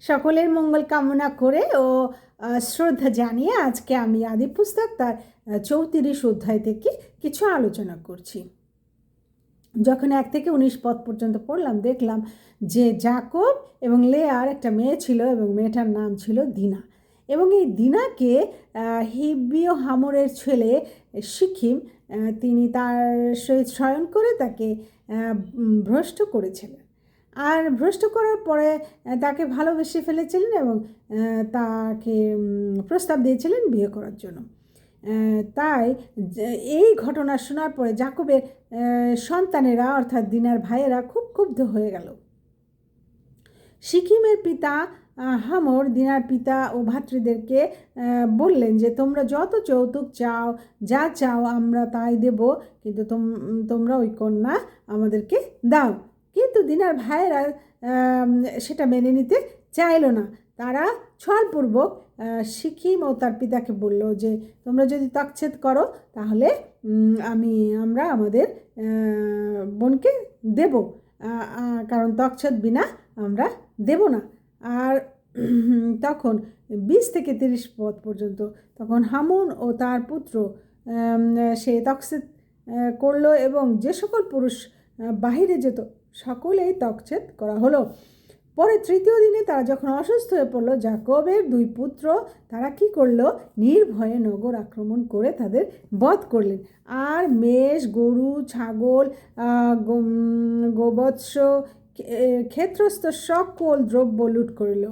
সকলের মঙ্গল কামনা করে ও শ্রদ্ধা জানিয়ে আজকে আমি আদি পুস্তক তার চৌত্রিশ অধ্যায় থেকে কিছু আলোচনা করছি। যখন এক থেকে উনিশ পদ পর্যন্ত পড়লাম দেখলাম যে জাকব এবং লেয়ার একটা মেয়ে ছিল এবং মেয়েটার নাম ছিল দিনা। এবং এই দিনাকে আহ, হিব্বিয় হামরের ছেলে সিকিম তিনি তার সহিত শয়ন করে তাকে ভ্রষ্ট করেছিলেন। আর ভ্রষ্ট করার পরে তাকে ভালোবেসে ফেলেছিলেন এবং তাকে প্রস্তাব দিয়েছিলেন বিয়ে করার জন্য। তাই এই ঘটনা শোনার পরে জাকবের সন্তানেরা, অর্থাৎ দিনার ভাইয়েরা খুব ক্ষুব্ধ হয়ে গেল। সিকিমের পিতা হামর, দিনার পিতা ও ভাতৃদেরকে বললেন যে, তোমরা যত যৌতুক চাও, যা চাও আমরা তাই দেব, কিন্তু তোম- তোমরা ওই কন্যা আমাদেরকে দাও। কিন্তু দিনার ভাইয়েরা সেটা মেনে নিতে চাইলো না। তারা ছলপূর্বক সিকিম ও তার পিতাকে বলল যে, তোমরা যদি তকছেদ করো, তাহলে আমি, আমরা আমাদের বোনকে দেব। কারণ তকছেদ বিনা আমরা দেব না। আর তখন বিশ থেকে তিরিশ পদ পর্যন্ত, তখন হামুন ও তার পুত্র সে তকছেদ করল এবং যে সকল পুরুষ বাহিরে যেত সকলেই তকছেদ করা হলো। পরে তৃতীয় দিনে তারা যখন অসুস্থ হয়ে পড়ল, জাকবের দুই পুত্র তারা কি করল? নির্ভয়ে নগর আক্রমণ করে তাদের বধ করলেন। আর মেষ, গরু, ছাগল গোবৎস ক্ষেত্রস্থ সকল দ্রব্য লুট করল।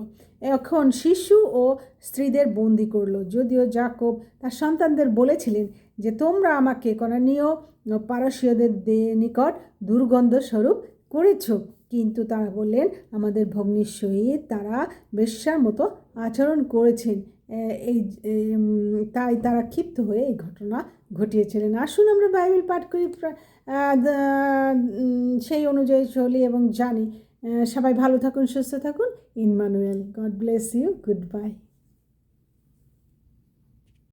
এখন শিশু ও স্ত্রীদের বন্দি করল। যদিও জাকব তার সন্তানদের বলেছিলেন যে, তোমরা আমাকে করানীয় পারসীয়দের নিকট দুর্গন্ধ স্বরূপ করেছ। কিন্তু তারা বললেন, আমাদের ভগ্নির সহিত তারা বেশ্যার মতো আচরণ করেছেন। এই তাই তারা ক্ষিপ্ত হয়ে এই ঘটনা ঘটিয়েছিলেন। আসুন আমরা বাইবেল পাঠ করি সেই অনুযায়ী চলি এবং জানি। সবাই ভালো থাকুন, সুস্থ থাকুন। Emmanuel God bless you. Good bye.